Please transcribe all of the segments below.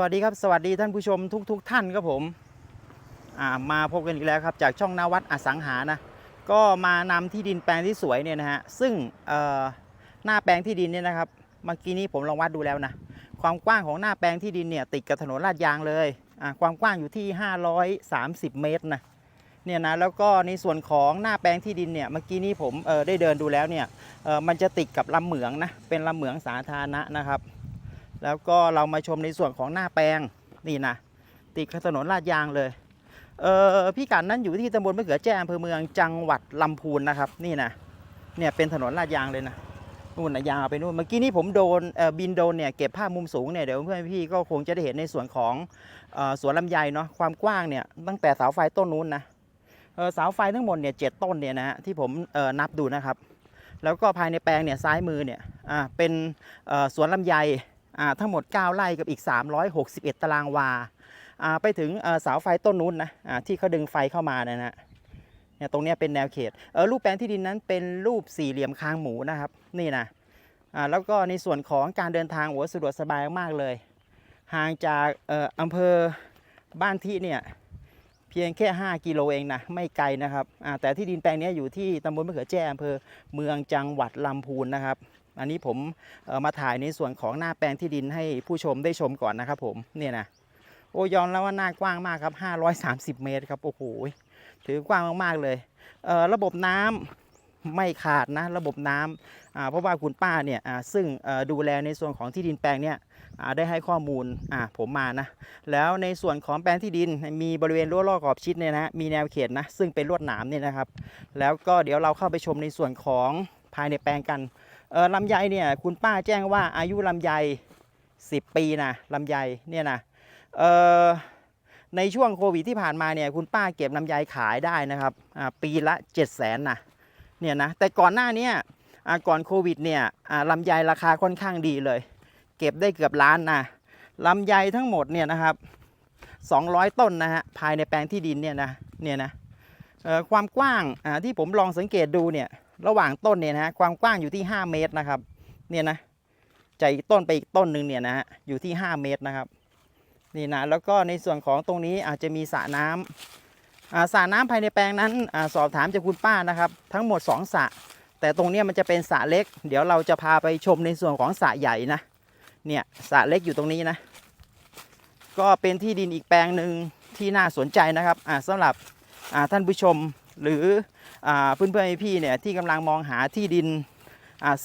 สวัสดีครับสวัสดีท่านผู้ชมทุกๆทท่านครับผมมาพบกันอีกแล้วครับจากช่องนาวัดอสังหานะก็มานำที่ดินแปลงที่สวยเนี่ยนะฮะซึ่งหน้าแปลงที่ดินเนี่ยนะครับเมื่อกี้นี้ผมลองวัดดูแล้วนะความกว้างของหน้าแปลงที่ดินเนี่ยติดกับถนนลาดยางเลยความกว้างอยู่ที่ 530 เมตรนะเนี่ยนะแล้วก็ในส่วนของหน้าแปลงที่ดินเนี่ยเมื่อกี้นี้ผมได้เดินดูแล้วเนี่ยมันจะติดกับลำเหมืองนะเป็นลำเหมืองสาธารณะนะครับ แล้วก็เรามาชมในส่วนของหน้าแปลงนี่นะติดถนนลาดยางเลยเออพี่กัดนั้นอยู่ที่ตำบลมะเขือแจ้อำเภอเมืองจังหวัดลำพูนนะครับ นี่นะเนี่ยเป็นถนนลาดยางเลยนะนู่นนะยาวไปนู่นเมื่อกี้นี้ผมโดนบินโดนเนี่ยเก็บภาพมุมสูงเนี่ยเดี๋ยวเพื่อนพี่ก็คงจะได้เห็นในส่วนของออสวนลำไยเนาะความกว้างเนี่ยตั้งแต่เสาไฟต้นนู้นนะเสาไฟทั้งหมดเนี่ยเจ็ดต้นเนี่ยนะฮะที่ผมนับดูนะครับ แล้วก็ภายในแปลงเนี่ยซ้ายมือเนี่ยเป็นสวนลำไย ทั้งหมด 9 ไร่กับอีก 361 ตารางวาไปถึงเสาไฟต้นนู้นนะที่เขาดึงไฟเข้ามานยนะเนี่ยตรงนี้เป็นแนวเขตเรูปแปลงที่ดินนั้นเป็นรูปสี่เหลี่ยมคางหมูนะครับ นี่นะแล้วก็ในส่วนของการเดินทางโอ้สะดวกสบายมากเลย ห่างจากอออำเภอบ้านที่เนี่ยเพียงแค่ 5 กิโลเองนะไม่ไกลนะครับแต่ที่ดินแปลงนี้อยู่ที่ตำบลมะเขือแจ้อำเภอเมืองจังหวัดลำพูนนะครับ อันนี้ผมมาถ่ายในส่วนของหน้าแปลงที่ดินให้ผู้ชมได้ชมก่อนนะครับผมเนี่ยนะโอ้ยอมแล้วว่าหน้ากว้างมากครับ 530 เมตรครับโอ้โหถือกว้างมากๆเลยเระบบน้ำไม่ขาดนะระบบน้ำเพราะว่าคุณป้าเนี่ยซึ่งดูแลในส่วนของที่ดินแปลงเนี่ยได้ให้ข้อมูลผมมานะแล้วในส่วนของแปลงที่ดินมีบริเวณรั้วรอบขอบชิดเนี่ยนะมีแนวเขตนะซึ่งเป็นลวดหนามเนี่ยนะครับ แล้วก็เดี๋ยวเราเข้าไปชมในส่วนของภายในแปลงกัน ลำไยเนี่ยคุณป้าแจ้งว่าอายุลำไย 10 ปีนะลำไยเนี่ยนะในช่วงโควิดที่ผ่านมาเนี่ยคุณป้าเก็บลำไยขายได้นะครับปีละ 7 0 0 0 0นนะเนี่ยนะแต่ก่อนหน้านี้ก่อนโควิดเนี่ยลำไยราคาค่อนข้างดีเลย เก็บได้เกือบล้านนะลำไยทั้งหมดเนี่ยนะครับ 200 ต้นนะฮะภายในแปลงที่ดินเนี่ยนะเนี่ยนะความกว้างที่ผมลองสังเกตดูเนี่ย ระหว่างต้นเนี่ยนะฮะความกว้างอยู่ที่ 5 เมตรนะครับเนี่ยนะจากอีกต้นไปอีกต้นหนึ่งเนี่ยนะฮะอยู่ที่ 5 เมตรนะครับนี่นะแล้วก็ในส่วนของตรงนี้อาจจะมีสระน้ำอ่าสระน้ำภายในแปลงนั้นอสอบถามจากคุณป้านะครับทั้งหมด 2สระแต่ตรงนี้มันจะเป็นสระเล็ก เดี๋ยวเราจะพาไปชมในส่วนของสระใหญ่นะเนี่ยสระเล็กอยู่ตรงนี้นะ ก็เป็นที่ดินอีกแปลงหนึ่งที่น่าสนใจนะครับอ่าสำหรับท่านผู้ชม หรืออ่าเพื่อนพี่เนี่ยที่กำลังมองหาที่ดิน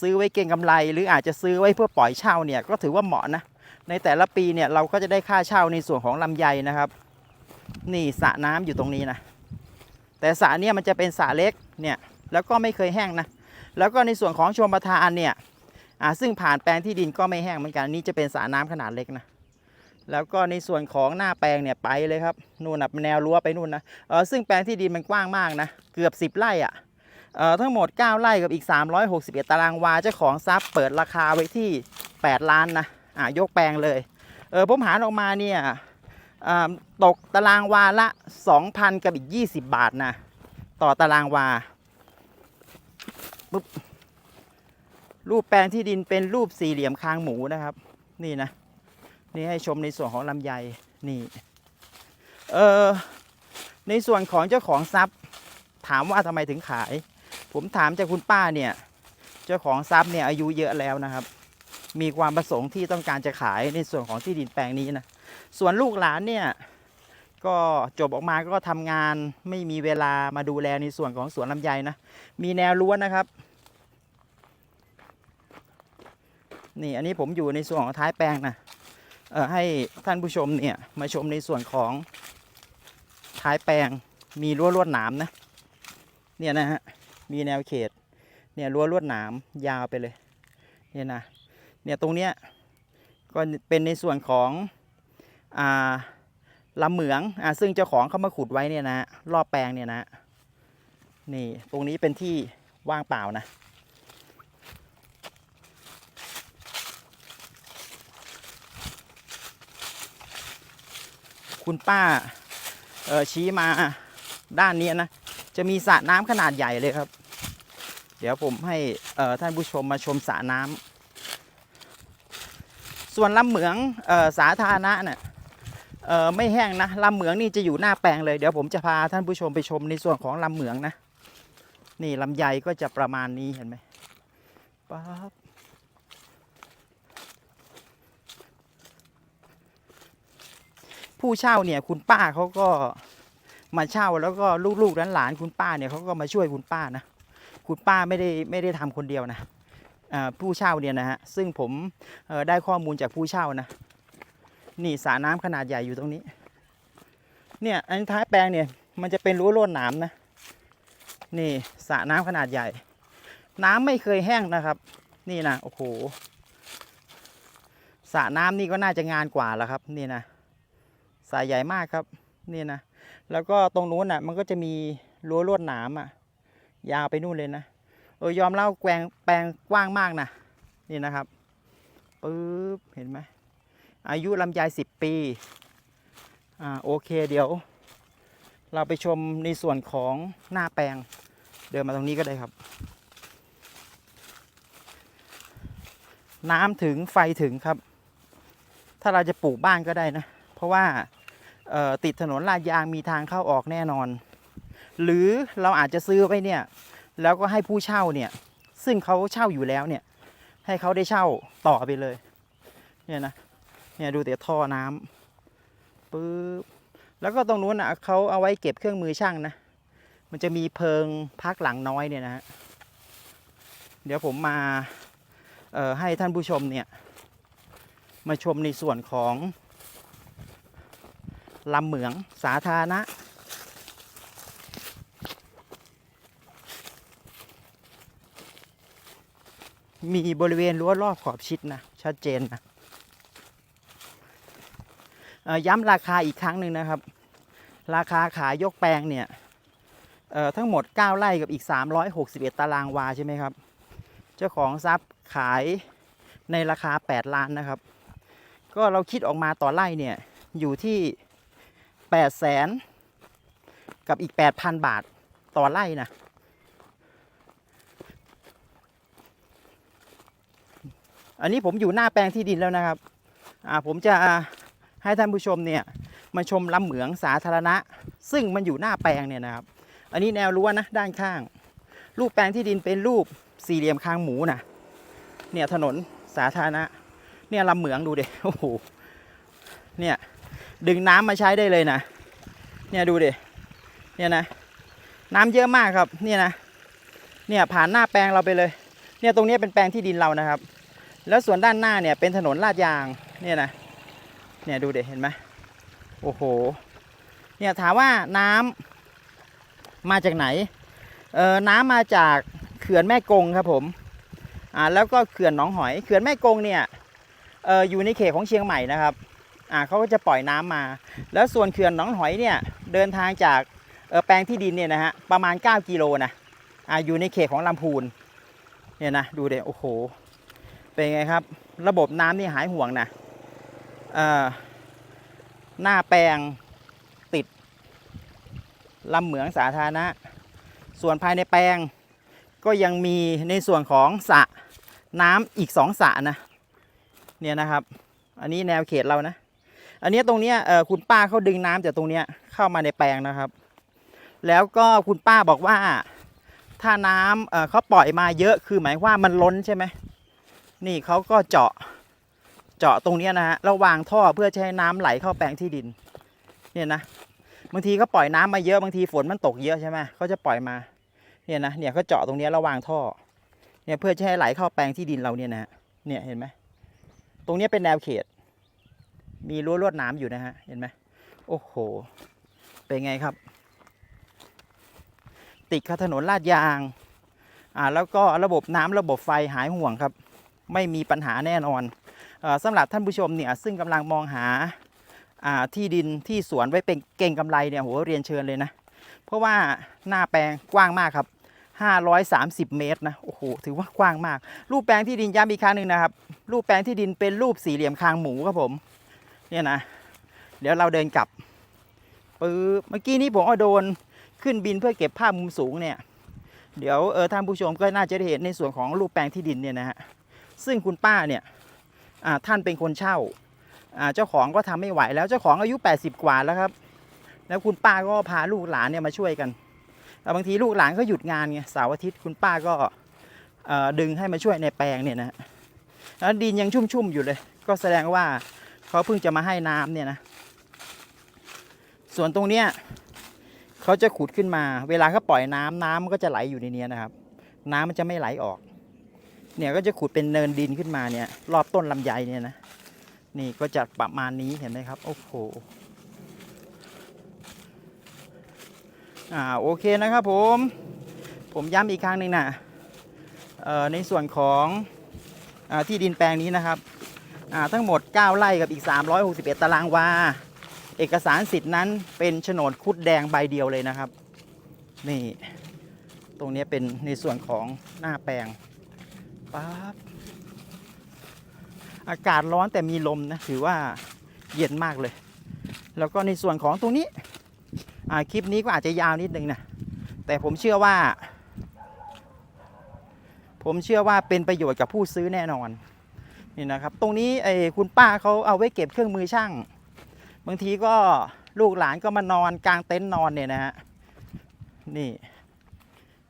ซื้อไว้เก็งกำไร หรืออาจจะซื้อไว้เพื่อปล่อยเช่าเนี่ยก็ถือว่าเหมาะนะในแต่ละปีเนี่ยเราก็จะได้ค่าเช่าในส่วนของลำไยนะครับ นี่สระน้ำอยู่ตรงนี้นะแต่สระเนี่ยมันจะเป็นสระเล็กเนี่ยแล้วก็ไม่เคยแห้งนะแล้วก็ในส่วนของชมประทานเนี่ยซึ่งผ่านแปลงที่ดินก็ไม่แห้งเหมือนกันนี่จะเป็นสระน้ำขนาดเล็กนะ แล้วก็ในส่วนของหน้าแปลงเนี่ยไปเลยครับนู่นนะแนวรั้วไปนู่นนะเออซึ่งแปลงที่ดินมันกว้างมากนะ เกือบ 10 ไร่อะ่ะเออทั้งหมด 9 ไร่กับอีก 361 ตารางวาเจ้าของทรัพย์เปิดราคาไว้ที่ 8 ล้านนะอ่ายกแปลงเลยเออผมหารออกมาเนี่ยอ่าตกตารางวาละ 2,000 กับอีก 20 บาทนะต่อตารางวาปุ๊บรูปแปลงที่ดินเป็นรูปสี่เหลี่ยมคางหมูนะครับ นี่นะ นี่ให้ชมในส่วนของลำไยนี่เออในส่วนของเจ้าของทรัพย์ ถามว่าทำไมถึงขาย ผมถามจากคุณป้าเนี่ย เจ้าของทรัพย์เนี่ยอายุเยอะแล้วนะครับ มีความประสงค์ที่ต้องการจะขายในส่วนของที่ดินแปลงนี้นะส่วนลูกหลานเนี่ยก็จบออกมาก็ทำงานไม่มีเวลามาดูแลในส่วนของสวนลำไยนะ มีแนวรั้วนะครับ นี่อันนี้ผมอยู่ในส่วนของท้ายแปลงนะ ให้ท่านผู้ชมเนี่ยมาชมในส่วนของท้ายแปลงมีรั้วลวดหนามนะเนี่ยนะฮะมีแนวเขตเนี่ยรั้วลวดหนามยาวไปเลยเนี่ยนะเนี่ยตรงเนี้ยก็เป็นในส่วนของอ่าลำเหมืองอ่าซึ่งเจ้าของเขามาขุดไว้เนี่ยนะรอบแปลงเนี่ยนะนี่ตรงนี้เป็นที่ว่างเปล่านะ คุณป้าเออชี้มาด้านนี้นะ จะมีสระน้ำขนาดใหญ่เลยครับ เดี๋ยวผมให้เออท่านผู้ชมมาชมสระน้ำส่วนลำเหมืองเออสาธารณะเนี่ยเออไม่แห้งนะลำเหมืองนี่จะอยู่หน้าแปลงเลยเดี๋ยวผมจะพาท่านผู้ชมไปชมในส่วนของลำเหมืองนะ นี่ลำไยก็จะประมาณนี้เห็นไหมป๊าบ ผู้เช่าเนี่ยคุณป้าเขาก็มาเช่าแล้วก็ลูกๆหลานๆคุณป้าเนี่ยเขาก็มาช่วยคุณป้านะคุณป้าไม่ได้ไม่ได้ทำคนเดียวนะผู้เช่าเนี่ยนะฮะซึ่งผมได้ข้อมูลจากผู้เช่านะนี่สระน้ำขนาดใหญ่อยู่ตรงนี้ เนี่ยอันท้ายแปลงเนี่ยมันจะเป็นรั้วลวดหนามนะนี่สระน้ำขนาดใหญ่ น้ำไม่เคยแห้งนะครับ นี่นะโอ้โหสระน้ำนี่ก็น่าจะงานกว่าแล้วครับ นี่นะ สระใหญ่มากครับนี่นะแล้วก็ตรงนู้นอะ มันก็จะมีรั้วลวดหนามอะ ยาวไปนู่นเลยนะเออยอมเล่าแกงแปลงกว้างมากนะนี่นะครับปึ๊บเห็นไหมอายุลำไยสิบปีอ่าโอเคเดี๋ยว เราไปชมในส่วนของหน้าแปลง เดินมาตรงนี้ก็ได้ครับ น้ำถึงไฟถึงครับ ถ้าเราจะปลูกบ้านก็ได้นะ เพราะว่า ติดถนนลาดยางมีทางเข้าออกแน่นอน หรือเราอาจจะซื้อไปเนี่ยแล้วก็ให้ผู้เช่าเนี่ยซึ่งเขาเช่าอยู่แล้วเนี่ยให้เขาได้เช่าต่อไปเลยเนี่ยนะเนี่ยดูแต่ท่อน้ำปึ๊บแล้วก็ตรงนู้นอะเขาเอาไว้เก็บเครื่องมือช่างนะมันจะมีเพิงพักหลังน้อยเนี่ยนะฮะเดี๋ยวผมมาให้ท่านผู้ชมเนี่ยมาชมในส่วนของ ลำเหมืองสาธารณะ มีบริเวณรั้วรอบขอบชิดนะ ชัดเจนนะย้ำราคาอีกครั้งหนึ่งนะครับ ราคาขายยกแปลงเนี่ยทั้งหมด 9 ไร่กับอีก 361 ตารางวาใช่ไหมครับ เจ้าของทรัพย์ขายในราคา 8 ล้านนะครับ ก็เราคิดออกมาต่อไร่เนี่ยอยู่ที่ 8แสนกับอีก8,000บาทต่อไร่นะอันนี้ผมอยู่หน้าแปลงที่ดินแล้วนะครับ อ่าผมจะให้ท่านผู้ชมเนี่ยมาชมลำเหมืองสาธารณะ ซึ่งมันอยู่หน้าแปลงเนี่ยนะครับ อันนี้แนวรั้วนะด้านข้าง รูปแปลงที่ดินเป็นรูปสี่เหลี่ยมคางหมูนะเนี่ยถนนสาธารณะ เนี่ยลำเหมืองดูเด็โอ้โหเนี่ย ดึงน้ำมาใช้ได้เลยนะ เนี่ยดูเด็เนี่ยนะ น้ำเยอะมากครับ เนี่ยนะ เนี่ยผ่านหน้าแปลงเราไปเลย เนี่ยตรงนี้เป็นแปลงที่ดินเรานะครับ แล้วส่วนด้านหน้าเนี่ยเป็นถนนลาดยาง เนี่ยนะ เนี่ยดูเด็เห็นไหมโอ้โห เนี่ยถามว่าน้ำมาจากไหน เอ่อ น้ำมาจากเขื่อนแม่กงครับผม อ่า แล้วก็เขื่อนหนองหอย เขื่อนแม่กงเนี่ย เอ่อ อยู่ในเขตของเชียงใหม่นะครับ อ่าเขาก็จะปล่อยน้ำมา แล้วส่วนเขื่อนหนองหอยเนี่ยเดินทางจากแปลงที่ดินเนี่ยนะฮะประมาณ 9 กิโลนะอ่าอยู่ในเขตของลำพูนเนี่ยนะดูเด็โอ้โหเป็นไงครับ ระบบน้ำนี่หายห่วงนะหน้าแปลงติดลำเหมืองสาธารณะ ส่วนภายในแปลงก็ยังมีในส่วนของสระน้ำอีกสองสระนะ เนี่ยนะครับ อันนี้แนวเขตเรานะ อันนี้ตรงเนี้ยเออคุณป้าเขาดึงน้ำจากตรงเนี้ยเข้ามาในแปลงนะครับ แล้วก็คุณป้าบอกว่า ถ้าน้ำเออเขาปล่อยมาเยอะคือหมายว่ามันล้นใช่ไหมนี่เขาก็เจาะเจาะตรงนี้นะฮะระวางท่อเพื่อให้น้ำไหลเข้าแปลงที่ดิน เนี่ยนะบางทีเขาปล่อยน้ำมาเยอะบางทีฝนมันตกเยอะใช่ไหมเขาจะปล่อยมาเนี่ยนะเนี่ยเขาเจาะตรงนี้ระวางท่อเนี่ยเพื่อจะให้ไหลเข้าแปลงที่ดินเราเนี่ยนะฮะเนี่ยเห็นไหมตรงนี้เป็นแนวเขต มีรั้วลวดหน้ำอยู่นะฮะ เห็นไหมโอ้โห เป็นไงครับ ติดกับถนนลาดยาง อ่า แล้วก็ระบบน้ำระบบไฟหายห่วงครับ ไม่มีปัญหาแน่นอนเออสำหรับท่านผู้ชมเนี่ย ซึ่งกำลังมองหา อ่า ที่ดินที่สวนไว้เป็นเก่งกำไรเนี่ยโหเรียนเชิญเลยนะ เพราะว่าหน้าแปลงกว้างมากครับ530 เมตรนะ โอ้โห ถือว่ากว้างมาก รูปแปลงที่ดินย้ำอีกครั้งหนึ่งนะครับ รูปแปลงที่ดินเป็นรูปสี่เหลี่ยมคางหมูครับผม เนี่ยนะ เดี๋ยวเราเดินกลับปื๊บเมื่อกี้นี้ผมเอาโดนขึ้นบินเพื่อเก็บภาพมุมสูงเนี่ย เดี๋ยวเออท่านผู้ชมก็น่าจะได้เห็นในส่วนของรูปแปลงที่ดินเนี่ยนะฮะ ซึ่งคุณป้าเนี่ยอ่าท่านเป็นคนเช่าอ่าเจ้าของก็ทำไม่ไหวแล้วเจ้าของอายุ 80 กว่าแล้วครับ แล้วคุณป้าก็พาลูกหลานเนี่ยมาช่วยกันแต่บางทีลูกหลานก็หยุดงานไงเสาร์อาทิตย์คุณป้าก็ดึงให้มาช่วยในแปลงเนี่ยนะฮะแล้วดินยังชุ่มๆอยู่เลย ก็แสดงว่า เขาเพิ่งจะมาให้น้ำเนี่ยนะ ส่วนตรงเนี้ยเขาจะขุดขึ้นมา เวลาเขาปล่อยน้ำน้ำมันก็จะไหลอยู่ในเนี้ยนะครับ น้ำมันจะไม่ไหลออก เนี่ยก็จะขุดเป็นเนินดินขึ้นมาเนี่ย รอบต้นลำไยเนี่ยนะนี่ก็จะประมาณนี้เห็นไหมครับ โอ้โหอ่าโอเคนะครับผม ผมย้ำอีกครั้งหนึ่งนะเอ่อในส่วนของอที่ดินแปลงนี้นะครับ ทั้งหมด 9 ไร่กับอีก 361 ตารางวา เอกสารสิทธิ์นั้นเป็นโฉนดคุดแดงใบเดียวเลยนะครับ นี่ ตรงนี้เป็นในส่วนของหน้าแปลงปั๊บอากาศร้อนแต่มีลมนะ ถือว่าเย็นมากเลย แล้วก็ในส่วนของตรงนี้คลิปนี้ก็อาจจะยาวนิดนึงนะ แต่ผมเชื่อว่า ผมเชื่อว่าเป็นประโยชน์กับผู้ซื้อแน่นอน นี่นะครับ ตรงนี้ไอ้คุณป้าเขาเอาไว้เก็บเครื่องมือช่าง บางทีก็ลูกหลานก็มานอนกลางเต็นท์นอนเนี่ยนะฮะนี่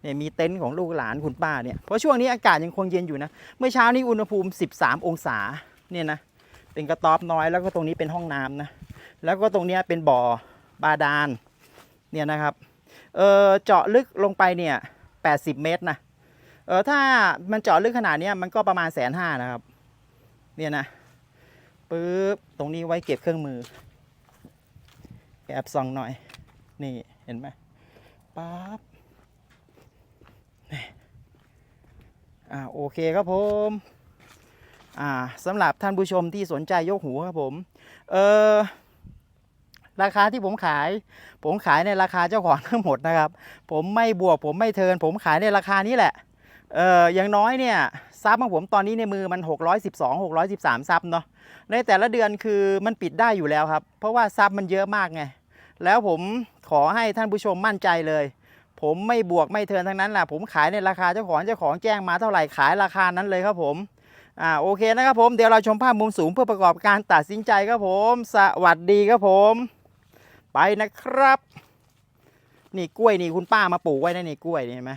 เนี่ยมีเต็นท์ของลูกหลานคุณป้าเนี่ยเพราะช่วงนี้อากาศยังคงเย็นอยู่นะเมื่อเช้านี้อุณหภูมิ 13 องศาเนี่ยนะเป็นกระต๊อบน้อยแล้วก็ตรงนี้เป็นห้องน้ำนะแล้วก็ตรงเนี้ยเป็นบ่อบาดาลเนี่ยนะครับเออเจาะลึกลงไปเนี่ย 80 เมตรนะเออถ้ามันเจาะลึกขนาดเนี้ยมันก็ประมาณแสนห้านะครับ เนี่ยนะปึ๊บตรงนี้ไว้เก็บเครื่องมือแอบส่องหน่อย นี่เห็นไหมปั๊บนี่อ่าโอเคครับผมอ่าสำหรับท่านผู้ชมที่สนใจยกหูครับผมเออราคาที่ผมขาย ผมขายในราคาเจ้าของทั้งหมดนะครับ ผมไม่บวกผมไม่เทิน ผมขายในราคานี้แหละเอออย่างน้อยเนี่ย ซับของผมตอนนี้ในมือมัน 612 613 ซับเนาะในแต่ละเดือนคือมันปิดได้อยู่แล้วครับ เพราะว่าซับมันเยอะมากไง แล้วผมขอให้ท่านผู้ชมมั่นใจเลย ผมไม่บวกไม่เทินทั้งนั้นแหละผมขายในราคาเจ้าของเจ้าของแจ้งมาเท่าไหร่ขายราคานั้นเลยครับผมอ่าโอเคนะครับผมเดี๋ยวเราชมภาพมุมสูงเพื่อประกอบการตัดสินใจครับผม สวัสดีครับผม ไปนะครับ นี่กล้วยนี่คุณป้ามาปลูกไว้นะนี่กล้วยนี่เห็นไหม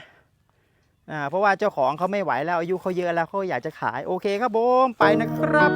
อ่าเพราะว่าเจ้าของเขาไม่ไหวแล้วอายุเขาเยอะแล้วเขาอยากจะขายโอเคครับผมไปนะครับ